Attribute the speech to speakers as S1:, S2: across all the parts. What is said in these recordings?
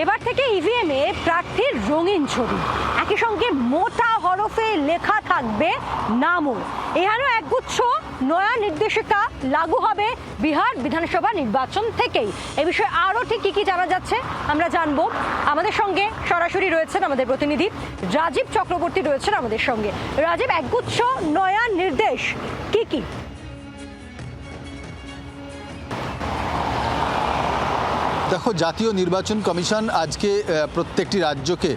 S1: এবার থেকে ইভিএম এ প্রার্থীর রঙিন ছবি। একই সঙ্গে মোটা হরফে লেখা থাকবে নামও। এখানেও একগুচ্ছ নয়া নির্দেশিকা লাগু হবে বিহার বিধানসভা নির্বাচন থেকেই। এ বিষয়ে আরও ঠিক কী কী জানা যাচ্ছে আমরা জানব। আমাদের সঙ্গে সরাসরি রয়েছেন আমাদের প্রতিনিধি রাজীব চক্রবর্তী রয়েছেন আমাদের সঙ্গে। রাজীব, একগুচ্ছ নয়া নির্দেশ কি কি?
S2: দেখো, জাতীয় নির্বাচন কমিশন আজকে প্রত্যেকটি রাজ্যকে,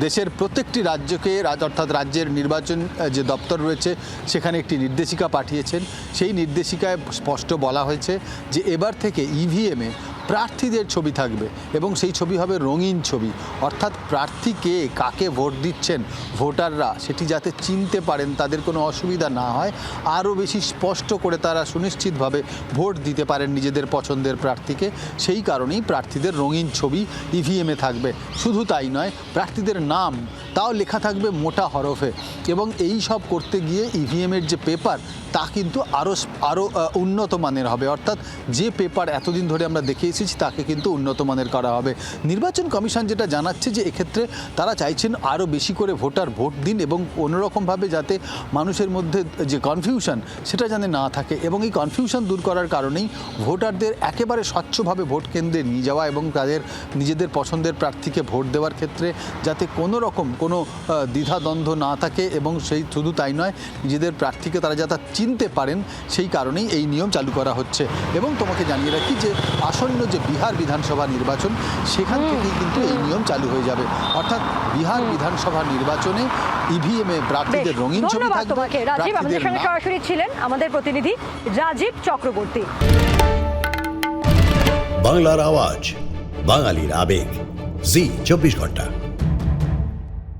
S2: দেশের প্রত্যেকটি রাজ্যকে, রাজ- অর্থাৎ রাজ্যের নির্বাচন যে দপ্তর রয়েছে, সেখানে একটি নির্দেশিকা পাঠিয়েছেন। সেই নির্দেশিকায় স্পষ্ট বলা হয়েছে যে, এবার থেকে ইভিএমে প্রার্থীদের ছবি থাকবে এবং সেই ছবি হবে রঙিন ছবি। অর্থাৎ প্রার্থী কে, কাকে ভোট দিচ্ছেন ভোটাররা সেটি যাতে চিনতে পারেন, তাদের কোনো অসুবিধা না হয়। আরও বেশি স্পষ্ট করে তারা সুনিশ্চিতভাবে ভোট দিতে পারেন নিজেদের পছন্দের প্রার্থীকে। সেই কারণেই প্রার্থীদের রঙিন ছবি ইভিএমে থাকবে। শুধু তাই নয়, প্রার্থীদের নাম তাও লেখা থাকবে মোটা হরফে। এবং এই সব করতে গিয়ে ইভিএমের যে পেপার তা কিন্তু আরও আরও উন্নত মানের হবে। অর্থাৎ যে পেপার এতদিন ধরে আমরা দেখে এসেছি, তাকে কিন্তু উন্নত মানের করা হবে। নির্বাচন কমিশন যেটা জানাচ্ছে যে এক্ষেত্রে তারা চাইছেন আরও বেশি করে ভোটার ভোট দিন এবং অন্যরকমভাবে যাতে মানুষের মধ্যে যে কনফিউশন সেটা যেন না থাকে। এবং এই কনফিউশন দূর করার কারণেই ভোটারদের একেবারে স্বচ্ছভাবে ভোট কেন্দ্রে নিয়ে যাওয়া এবং তাদের নিজেদের পছন্দের প্রার্থীকে ভোট দেওয়ার ক্ষেত্রে যাতে কোনো রকম কোনো আহ, দ্বিধাদ্বন্দ্ব না থাকে এবং সেই শুধু তাই নয় নিজেদের প্রার্থীকে তারা যাতে চিনতে পারেন সেই কারণেই এই নিয়ম চালু করা হচ্ছে। এবং তোমাকে জানিয়ে রাখি যে আসন্ন যে বিহার বিধানসভা নির্বাচন সেখান থেকেই কিন্তু এই নিয়ম চালু হয়ে যাবে। অর্থাৎ বিহার বিধানসভা নির্বাচনে ইভিএমে
S1: বেশ
S2: প্রার্থীদের রঙিন ছবি থাকবে
S1: রাজীব আমাদের সঙ্গে সরাসরি ছিলেন আমাদের প্রতিনিধি রাজীব চক্রবর্তী।
S3: বাংলার আওয়াজ বাঙালির আবেগ। জি চব্বিশ ঘণ্টা।